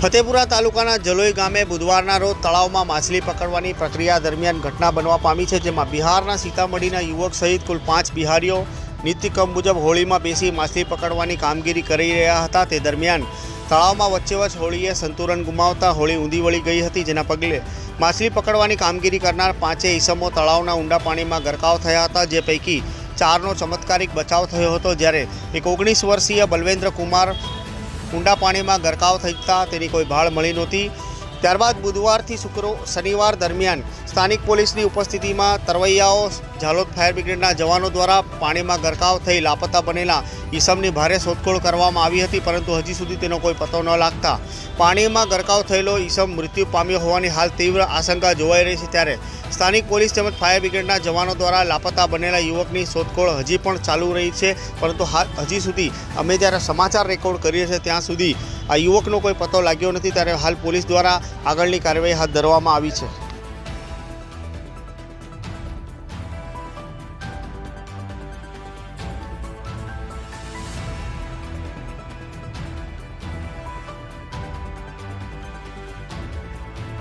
ફતેપુરા તાલુકાના જલોઈ ગામે બુધવારના રોજ તળાવમાં માછલી પકડવાની પ્રક્રિયા દરમિયાન ઘટના બનવા પામી છે, જેમાં બિહારના સીતામઢીના યુવક સહિત કુલ પાંચ બિહારીઓ નીતિક્રમ મુજબ હોળીમાં બેસી માછલી પકડવાની કામગીરી કરી રહ્યા હતા. તે દરમિયાન તળાવમાં વચ્ચેવચ હોળીએ સંતુલન ગુમાવતા હોળી ઊંધી વળી ગઈ હતી, જેના પગલે માછલી પકડવાની કામગીરી કરનાર પાંચે ઈસમો તળાવના ઊંડા પાણીમાં ગરકાવ થયા હતા, જે પૈકી ચારનો ચમત્કારિક બચાવ થયો હતો. જ્યારે એક ઓગણીસ વર્ષીય બલવેન્દ્ર કુમાર ઊંડા પાણીમાં ગરકાવ થતા તેની કોઈ ભાળ મળી નહોતી. ત્યારબાદ બુધવારથી શુક્રો શનિવાર દરમિયાન સ્થાનિક પોલીસની ઉપસ્થિતિમાં તરવૈયાઓ, ઝાલોદ ફાયર બ્રિગેડના જવાનો દ્વારા પાણીમાં ગરકાવ થઈ લાપતા બનેલા ઈસમની ભારે શોધખોળ કરવામાં આવી હતી, પરંતુ હજી સુધી તેનો કોઈ પતો ન લાગતા પાણીમાં ગરકાવ થયેલો ઈસમ મૃત્યુ પામ્યો હોવાની હાલ તીવ્ર આશંકા જોવાઈ રહી છે ત્યારે સ્થાનિક પોલીસ તેમજ ફાયર બ્રિગેડના જવાનો દ્વારા લાપતા બનેલા યુવકની શોધખોળ હજી પણ ચાલુ રહી છે, પરંતુ હજી સુધી અમે જ્યારે સમાચાર રેકોર્ડ કરીએ છીએ ત્યાં સુધી આ યુવકનો કોઈ પતો લાગ્યો નથી, ત્યારે હાલ પોલીસ દ્વારા આગળની કાર્યવાહી હાથ ધરવામાં આવી છે.